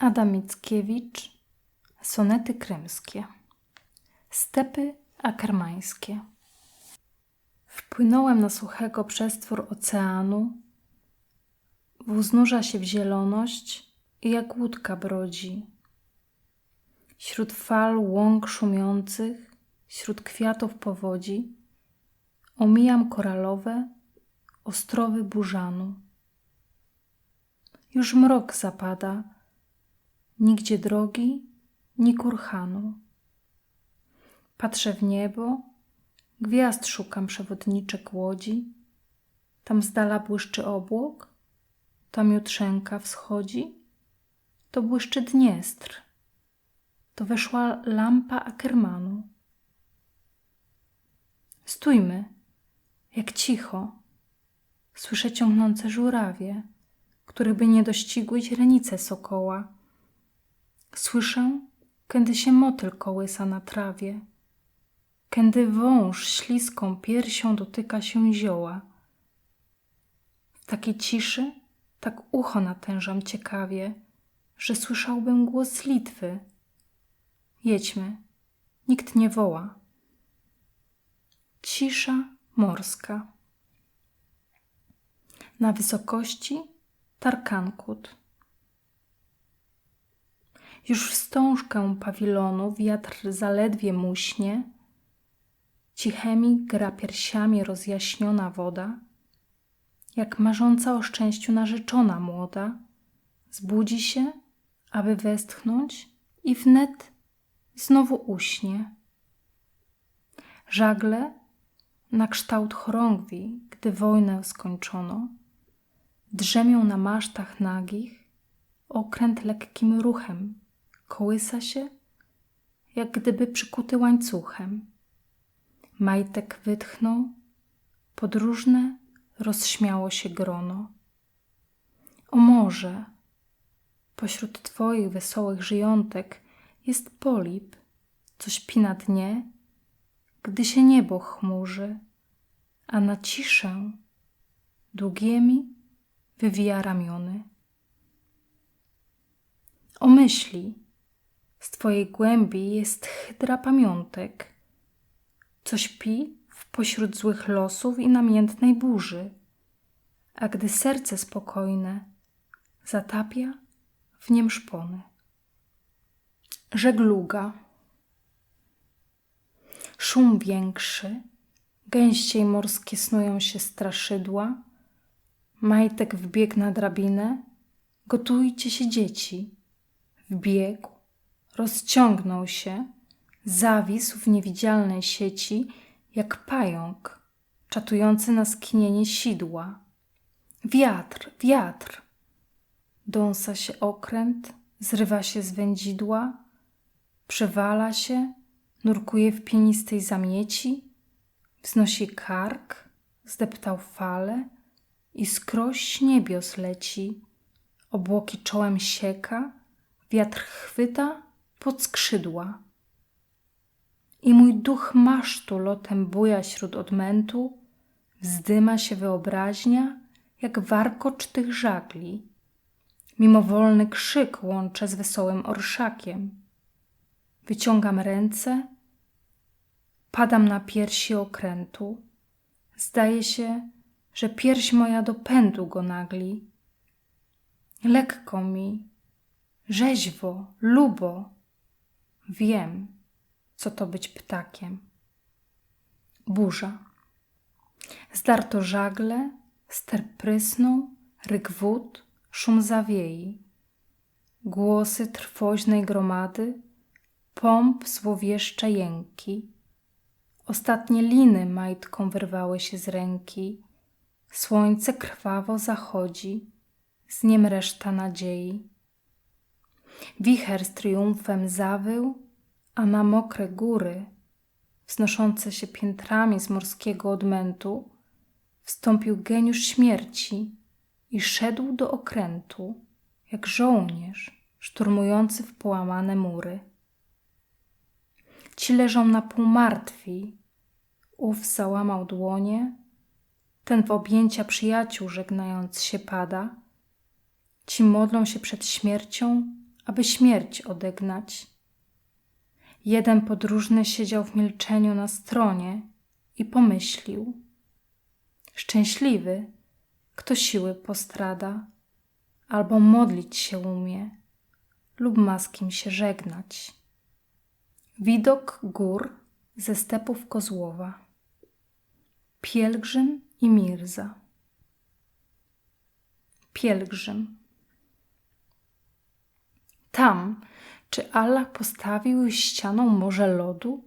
Adam Mickiewicz Sonety krymskie Stepy akarmańskie Wpłynąłem na suchego przestwór oceanu Wóz nurza się w zieloność i jak łódka brodzi. Śród fal łąk szumiących, śród kwiatów powodzi, omijam koralowe, ostrowy burzanu. Już mrok zapada, nigdzie drogi, ni kurhanu. Patrzę w niebo, gwiazd szukam przewodniczek łodzi, tam z dala błyszczy obłok, tam jutrzenka wschodzi, to błyszczy Dniestr, to weszła lampa Ackermanu. Stójmy, jak cicho, słyszę ciągnące żurawie, których by nie dościgły źrenice sokoła. Słyszę, kiedy się motyl kołysa na trawie, kiedy wąż śliską piersią dotyka się zioła. W takiej ciszy tak ucho natężam ciekawie, że słyszałbym głos Litwy. Jedźmy, nikt nie woła. Cisza morska. Na wysokości Tarkankut. Już wstążkę pawilonu wiatr zaledwie muśnie, cichemi gra piersiami rozjaśniona woda, jak marząca o szczęściu narzeczona młoda, zbudzi się, aby westchnąć i wnet znowu uśnie. Żagle na kształt chorągwi, gdy wojnę skończono, drzemią na masztach nagich, okręt lekkim ruchem kołysa się, jak gdyby przykuty łańcuchem. Majtek wytchnął, podróżne rozśmiało się grono. O morze, pośród twoich wesołych żyjątek jest polip, co śpi na dnie, gdy się niebo chmurzy, a na ciszę długiemi wywija ramiony. O myśli, z twojej głębi jest hydra pamiątek, co śpi w pośród złych losów i namiętnej burzy, a gdy serce spokojne zatapia w niem szpony. Żegluga. Szum większy, gęściej morskie snują się straszydła, Majtek wbiegł na drabinę. Gotujcie się, dzieci. Wbiegł, rozciągnął się, zawisł w niewidzialnej sieci, jak pająk, czatujący na skinienie sidła. Wiatr, wiatr! Dąsa się okręt, zrywa się z wędzidła, przewala się, nurkuje w pienistej zamieci, wznosi kark, zdeptał fale, i skroś niebios leci, obłoki czołem sieka, wiatr chwyta pod skrzydła. I mój duch masztu lotem buja śród odmętu, wzdyma się wyobraźnia, jak warkocz tych żagli. Mimowolny krzyk łączę z wesołym orszakiem. Wyciągam ręce, padam na piersi okrętu. Zdaje się, że pierś moja do pędu go nagli. Lekko mi, rzeźwo, lubo, wiem, co to być ptakiem. Burza. Zdarto żagle, ster prysnął, ryk wód, szum zawiei. Głosy trwoźnej gromady, pomp złowieszcze jęki. Ostatnie liny majtką wyrwały się z ręki, Słońce krwawo zachodzi, z niem reszta nadziei. Wicher z triumfem zawył, a na mokre góry, wznoszące się piętrami z morskiego odmętu, wstąpił geniusz śmierci i szedł do okrętu, jak żołnierz szturmujący w połamane mury. Ci leżą na pół martwi, ów załamał dłonie, ten w objęcia przyjaciół żegnając się pada. Ci modlą się przed śmiercią, aby śmierć odegnać. Jeden podróżny siedział w milczeniu na stronie i pomyślił. Szczęśliwy, kto siły postrada, albo modlić się umie, lub ma z kim się żegnać. Widok gór ze stepów Kozłowa. Pielgrzym i Mirza. Pielgrzym. Tam, czy Allah postawił ścianą morze lodu?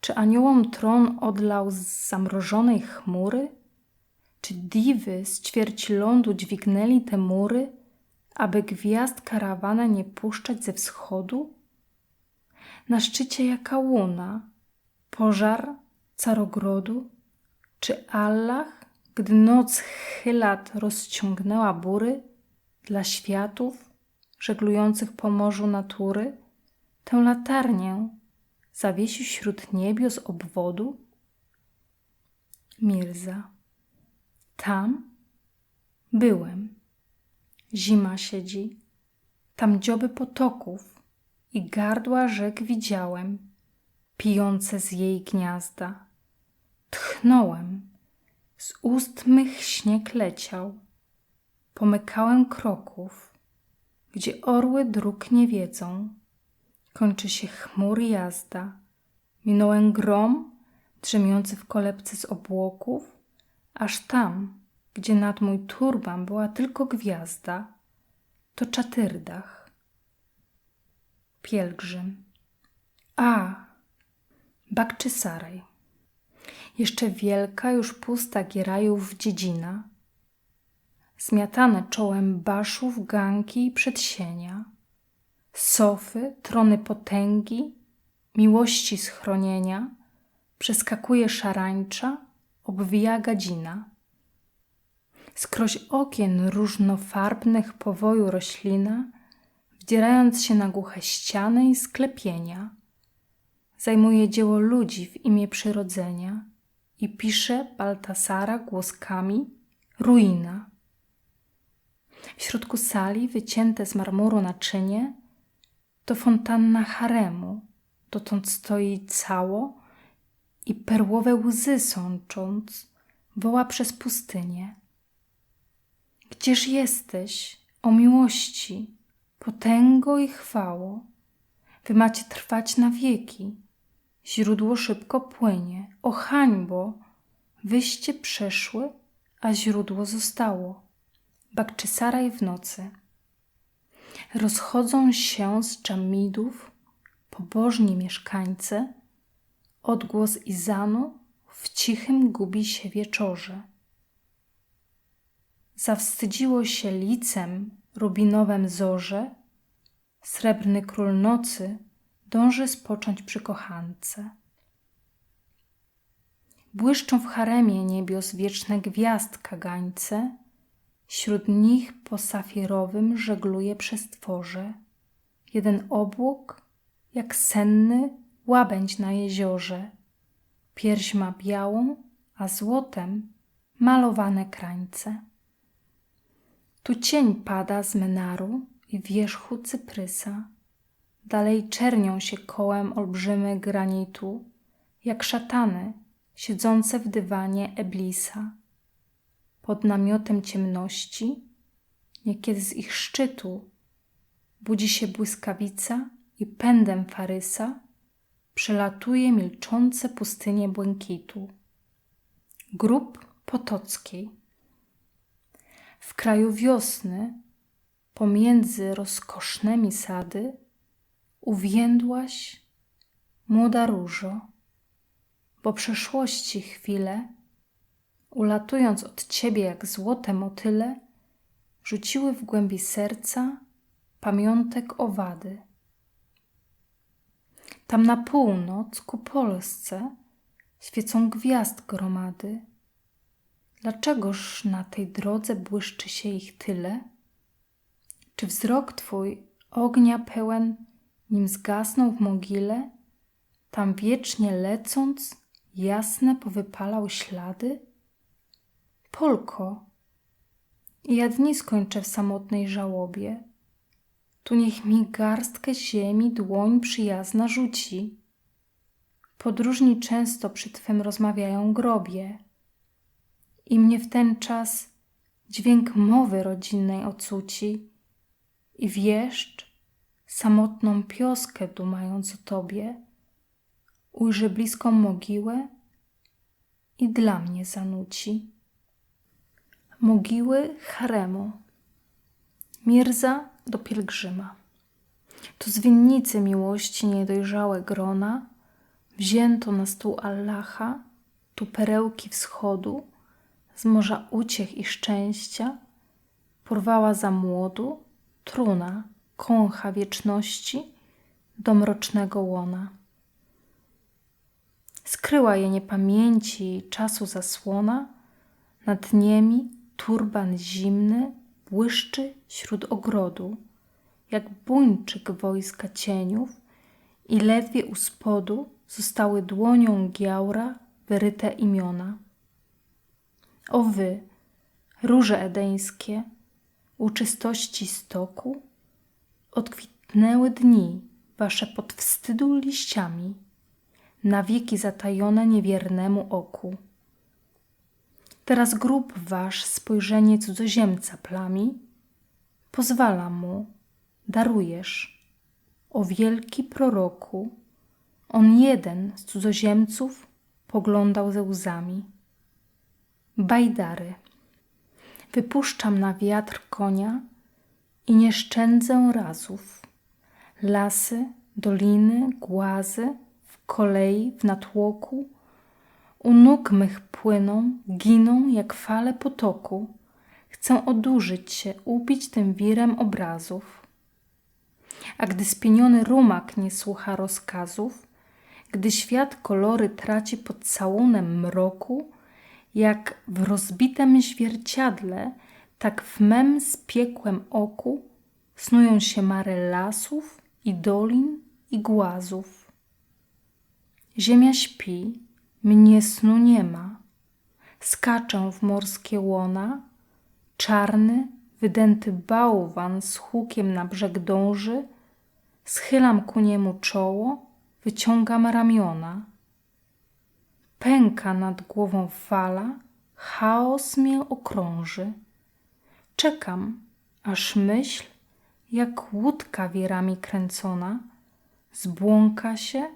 Czy aniołom tron odlał z zamrożonej chmury? Czy diwy z ćwierci lądu dźwignęli te mury, aby gwiazd karawana nie puszczać ze wschodu? Na szczycie jaka łuna, pożar carogrodu? Czy Allah, gdy noc chylat rozciągnęła bury dla światów żeglujących po morzu natury, tę latarnię zawiesił wśród niebios obwodu? Mirza. Tam byłem. Zima siedzi. Tam dzioby potoków i gardła rzek widziałem, pijące z jej gniazda. Tchnąłem, z ust mych śnieg leciał. Pomykałem kroków, gdzie orły dróg nie wiedzą. Kończy się chmur jazda. Minąłem grom, drzemiący w kolebce z obłoków, aż tam, gdzie nad mój turban była tylko gwiazda, to czatyrdach. Pielgrzym. A, Bakczysaraj. Jeszcze wielka, już pusta gierajów dziedzina, zmiatane czołem baszów, ganki i przedsienia, sofy, trony potęgi, miłości schronienia, przeskakuje szarańcza, obwija gadzina. Skroś okien różnofarbnych powoju roślina, wdzierając się na głuche ściany i sklepienia, zajmuje dzieło ludzi w imię przyrodzenia i pisze Baltasara głoskami ruina. W środku sali, wycięte z marmuru naczynie, to fontanna haremu, dotąd stoi cało i perłowe łzy sącząc, woła przez pustynię. Gdzież jesteś, o miłości, potęgo i chwało? Wy macie trwać na wieki. Źródło szybko płynie. O hańbo! Wyście przeszły, a źródło zostało. Bakczysaraj w nocy. Rozchodzą się z dżamidów pobożni mieszkańcy, odgłos izanu w cichym gubi się wieczorze. Zawstydziło się licem rubinowem zorze, srebrny król nocy dąży spocząć przy kochance. Błyszczą w haremie niebios wieczne gwiazd kagańce, wśród nich po safirowym żegluje przez tworze. Jeden obłok, jak senny łabędź na jeziorze. Pierś ma białą, a złotem malowane krańce. Tu cień pada z menaru i wierzchu cyprysa. Dalej czernią się kołem olbrzymy granitu, jak szatany siedzące w dywanie Eblisa. Pod namiotem ciemności, niekiedy z ich szczytu, budzi się błyskawica i pędem Farysa przelatuje milczące pustynie błękitu. Grób Potockiej. W kraju wiosny, pomiędzy rozkosznymi sady, uwiędłaś, młoda różo, bo przeszłości chwile, ulatując od ciebie jak złote motyle, rzuciły w głębi serca pamiątek owady. Tam na północ ku Polsce świecą gwiazd gromady. Dlaczegoż na tej drodze błyszczy się ich tyle? Czy wzrok twój ognia pełen, nim zgasnął w mogile, tam wiecznie lecąc, jasne powypalał ślady? Polko, ja dni skończę w samotnej żałobie. tu niech mi garstkę ziemi dłoń przyjazna rzuci. Podróżni często przy Twym rozmawiają grobie i mnie w ten czas dźwięk mowy rodzinnej ocuci i wieszcz, samotną pioskę dumając o Tobie, ujrzy bliską mogiłę i dla mnie zanuci. Mogiły haremu. Mirza do pielgrzyma. To winnicy miłości niedojrzałe grona Wzięto na stół Allaha Tu perełki wschodu Z morza uciech i szczęścia Porwała za młodu Truna, kącha wieczności Do mrocznego łona. Skryła je niepamięci czasu zasłona, nad niemi turban zimny błyszczy śród ogrodu, jak buńczyk wojska cieniów i ledwie u spodu zostały dłonią Giaura wyryte imiona. O wy, róże edeńskie, uczystości stoku, odkwitnęły dni wasze pod wstydu liściami na wieki zatajone niewiernemu oku. Teraz grób wasz spojrzenie cudzoziemca plami, pozwala mu, darujesz. O wielki proroku, on jeden z cudzoziemców poglądał ze łzami. Bajdary. Wypuszczam na wiatr konia i nie szczędzę razów. Lasy, doliny, głazy, kolei, w natłoku, u nóg mych płyną, giną jak fale potoku. Chcę odurzyć się, upić tym wirem obrazów. A gdy spieniony rumak nie słucha rozkazów, gdy świat kolory traci pod całunem mroku, jak w rozbitem zwierciadle, tak w mem spiekłym oku snują się mary lasów i dolin i głazów. Ziemia śpi, mnie snu nie ma. Skaczę w morskie łona, czarny, wydęty bałwan z hukiem na brzeg dąży, schylam ku niemu czoło, wyciągam ramiona. Pęka nad głową fala, chaos mnie okrąży. Czekam, aż myśl, jak łódka wierami kręcona, zbłąka się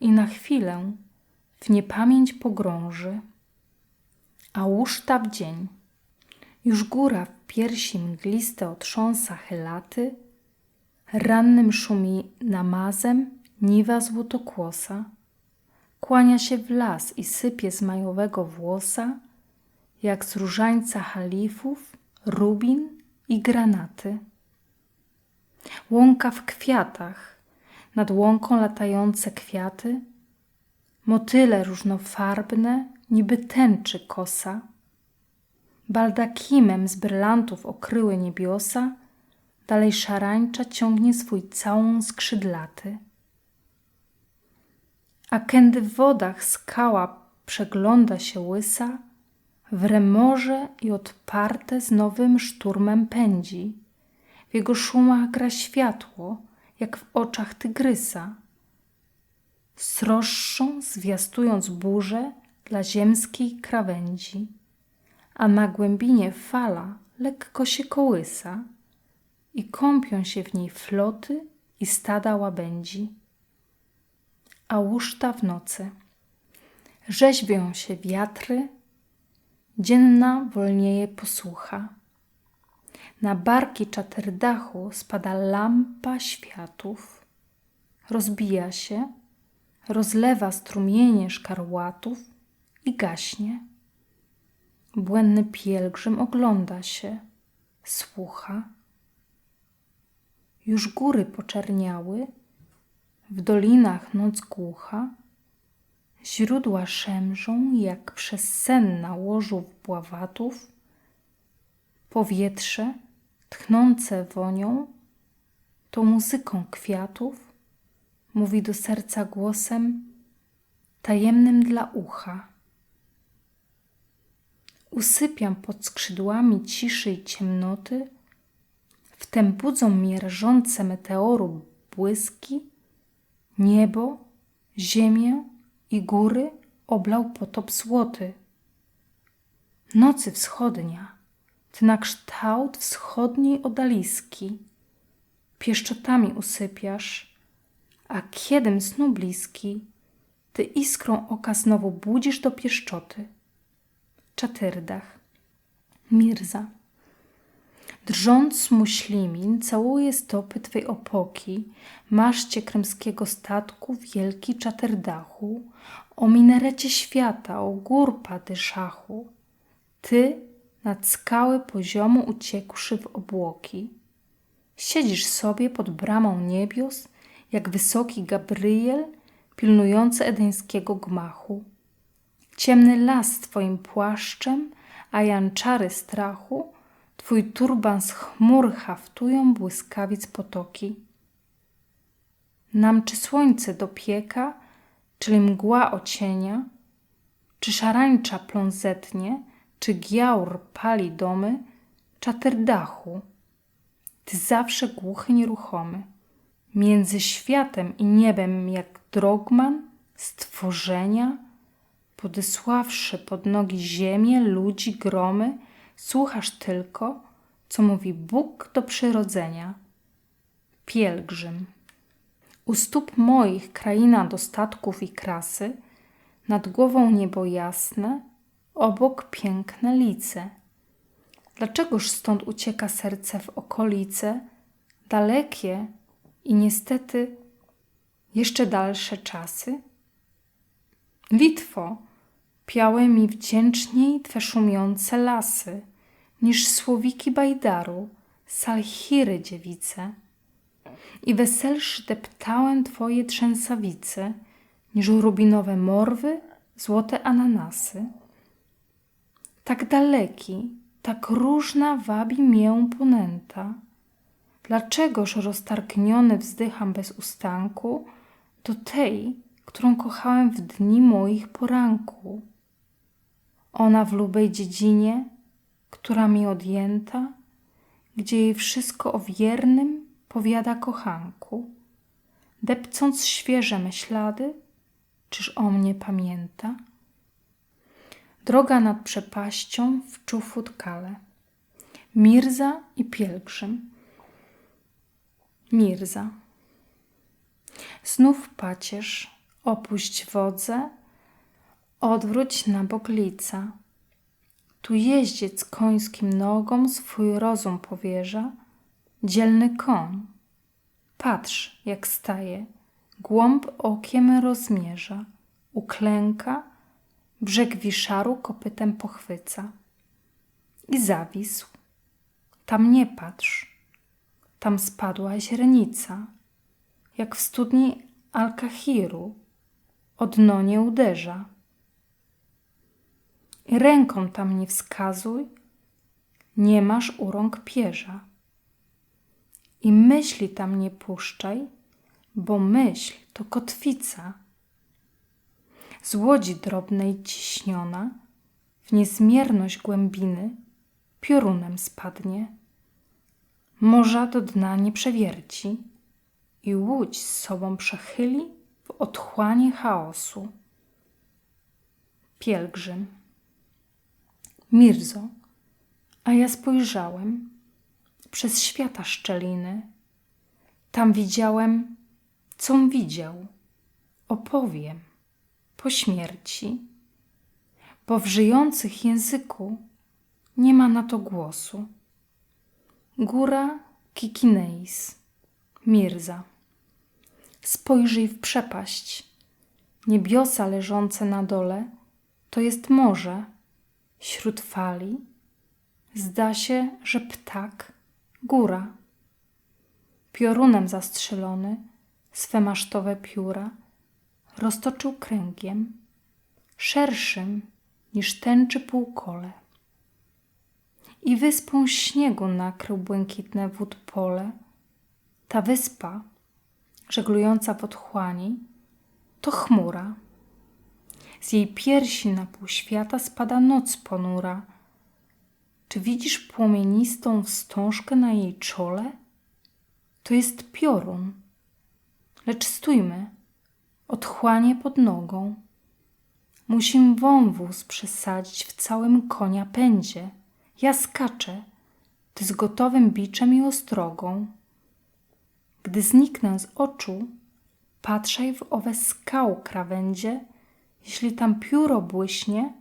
i na chwilę w niepamięć pogrąży. A łóżta w dzień. Już góra w piersi mgliste otrząsa chylaty, rannym szumi namazem niwa złotokłosa, kłania się w las i sypie z majowego włosa, jak z różańca halifów, rubin i granaty. Łąka w kwiatach, nad łąką latające kwiaty, motyle różnofarbne, niby tęczy kosa, baldakimem z brylantów okryły niebiosa, dalej szarańcza ciągnie swój całą skrzydlaty. A kędy w wodach skała przegląda się łysa, w remorze i odparte z nowym szturmem pędzi. W jego szumach gra światło, jak w oczach tygrysa. Sroższą zwiastując burzę dla ziemskiej krawędzi, a na głębinie fala lekko się kołysa i kąpią się w niej floty i stada łabędzi. A łuszta w nocy. Rzeźbią się wiatry, dzienna wolnieje posłucha na barki czaterdachu spada lampa światów, rozbija się, rozlewa strumienie szkarłatów i gaśnie. Błędny pielgrzym ogląda się, słucha. Już góry poczerniały, w dolinach noc głucha, źródła szemrzą jak przez sen na łożu bławatów, powietrze tchnące wonią, tą muzyką kwiatów, mówi do serca głosem tajemnym dla ucha. Usypiam pod skrzydłami ciszy i ciemnoty, Wtem budzą mnie rażące meteoru błyski, niebo, ziemię i góry oblał potop złoty. Nocy wschodnia, ty na kształt wschodniej odaliski, pieszczotami usypiasz, a kiedym snu bliski, ty iskrą oka znowu budzisz do pieszczoty. Czatyrdach. Mirza. Drżąc muślimin całuje stopy twej opoki, maszcie krymskiego statku wielki czaterdachu, o minarecie świata, o gór pady szachu. Ty nad skały poziomu uciekłszy w obłoki. Siedzisz sobie pod bramą niebios, jak wysoki Gabriel pilnujący edeńskiego gmachu. Ciemny las twoim płaszczem, a janczary strachu twój turban z chmur haftują błyskawic potoki. Nam czy słońce dopieka, czyli mgła ocienia, czy szarańcza plon zetnie, czy giaur pali domy, czater dachu. Ty zawsze głuchy nieruchomy, między światem i niebem jak drogman stworzenia, podesławszy pod nogi ziemię, ludzi, gromy, słuchasz tylko, co mówi Bóg do przyrodzenia. Pielgrzym. U stóp moich kraina dostatków i krasy, nad głową niebo jasne, obok piękne lice. Dlaczegoż stąd ucieka serce w okolice, dalekie i niestety jeszcze dalsze czasy? Litwo, piałe mi wdzięczniej twe szumiące lasy, niż słowiki bajdaru, salchiry dziewice. I weselszy deptałem twoje trzęsawice, niż rubinowe morwy, złote ananasy. Tak daleki, tak różna wabi mię ponęta. Dlaczegoż roztargniony wzdycham bez ustanku do tej, którą kochałem w dni moich poranku? Ona w lubej dziedzinie, która mi odjęta, gdzie jej wszystko o wiernym powiada kochanku. Depcąc świeże myślady, czyż o mnie pamięta? Droga nad przepaścią w Czufutkale. Mirza i pielgrzym. Mirza. Znów pacierz, opuść wodze, odwróć na bok lica. Tu jeździec końskim nogom swój rozum powierza, dzielny koń. Patrz, jak staje, głąb okiem rozmierza, uklęka, brzeg wiszaru kopytem pochwyca. I zawisł. Tam nie patrz, tam spadła źrenica, jak w studni Alkahiru, o dno nie uderza. I ręką tam nie wskazuj, nie masz u rąk pierza. I myśli tam nie puszczaj, bo myśl to kotwica. Z łodzi drobnej ciśniona, w niezmierność głębiny, piorunem spadnie. Morza do dna nie przewierci i łódź z sobą przechyli w otchłanie chaosu. Pielgrzym. Mirzo, a ja spojrzałem przez świata szczeliny. Tam widziałem, com widział. Opowiem po śmierci, bo w żyjących języku nie ma na to głosu. Góra Kikineis, Mirza. Spojrzyj w przepaść. Niebiosa leżące na dole to jest morze. Śród fali zda się, że ptak góra. Piorunem zastrzelony swe masztowe pióra roztoczył kręgiem, szerszym niż tęczy półkole. I wyspą śniegu nakrył błękitne wód pole. Ta wyspa, żeglująca w otchłani, to chmura. Z jej piersi na pół świata spada noc ponura. Czy widzisz płomienistą wstążkę na jej czole? To jest piorun. Lecz stójmy, otchłanie pod nogą. Musim wąwóz przesadzić w całym konia pędzie. Ja skaczę, ty z gotowym biczem i ostrogą. Gdy zniknę z oczu, patrzaj w owe skał krawędzie. Jeśli tam pióro błyśnie,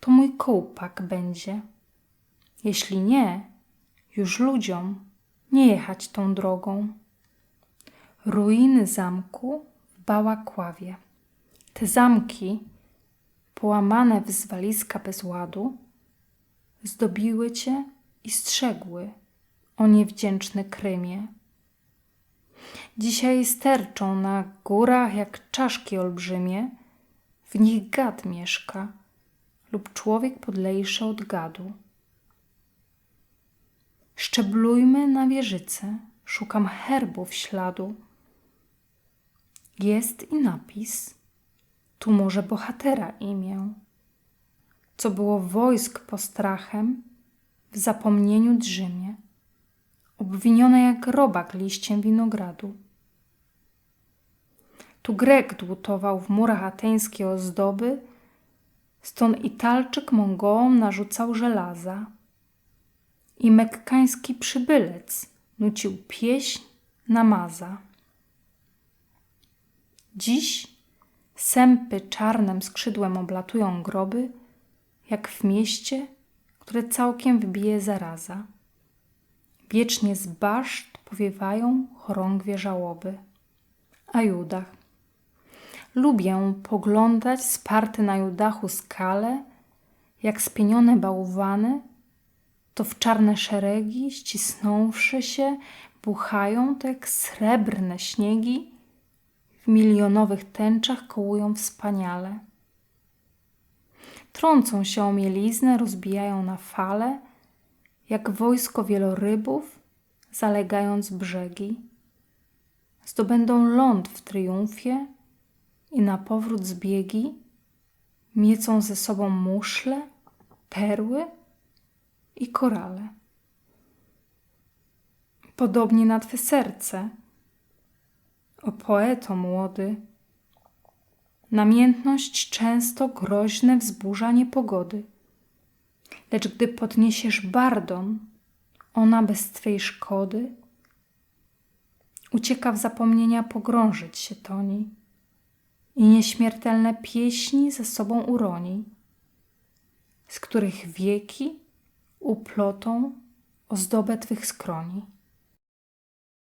to mój kołpak będzie. Jeśli nie, już ludziom nie jechać tą drogą. Ruiny zamku w Bałakławie. Te zamki, połamane w zwaliska bez ładu, zdobiły cię i strzegły, o niewdzięczny Krymie. Dzisiaj sterczą na górach jak czaszki olbrzymie, w nich gad mieszka lub człowiek podlejszy od gadu. Szczeblujmy na wieżyce, szukam herbów śladu. Jest i napis, tu może bohatera imię, co było wojsk postrachem, w zapomnieniu drzymie, obwinione jak robak liściem winogradu. Tu Grek dłutował w murach ateńskie ozdoby, stąd Italczyk Mongołom narzucał żelaza i mekkański przybylec nucił pieśń namaza. Dziś sępy czarnym skrzydłem oblatują groby, jak w mieście, które całkiem wybije zaraza. Wiecznie z baszt powiewają chorągwie żałoby. A Judach. Lubię poglądać sparty na Judachu skale, jak spienione bałwany, to w czarne szeregi, ścisnąwszy się, buchają jak srebrne śniegi, w milionowych tęczach kołują wspaniale. Trącą się o mieliznę, rozbijają na fale, jak wojsko wielorybów, zalegając brzegi. Zdobędą ląd w triumfie i na powrót zbiegi miecą ze sobą muszle, perły i korale. Podobnie na Twe serce, o poeto młody, Namiętność często groźne wzburza niepogody. Lecz gdy podniesiesz bardon, ona bez Twej szkody ucieka w zapomnienia pogrążyć się toni i nieśmiertelne pieśni ze sobą uroni, z których wieki uplotą ozdobę Twych skroni.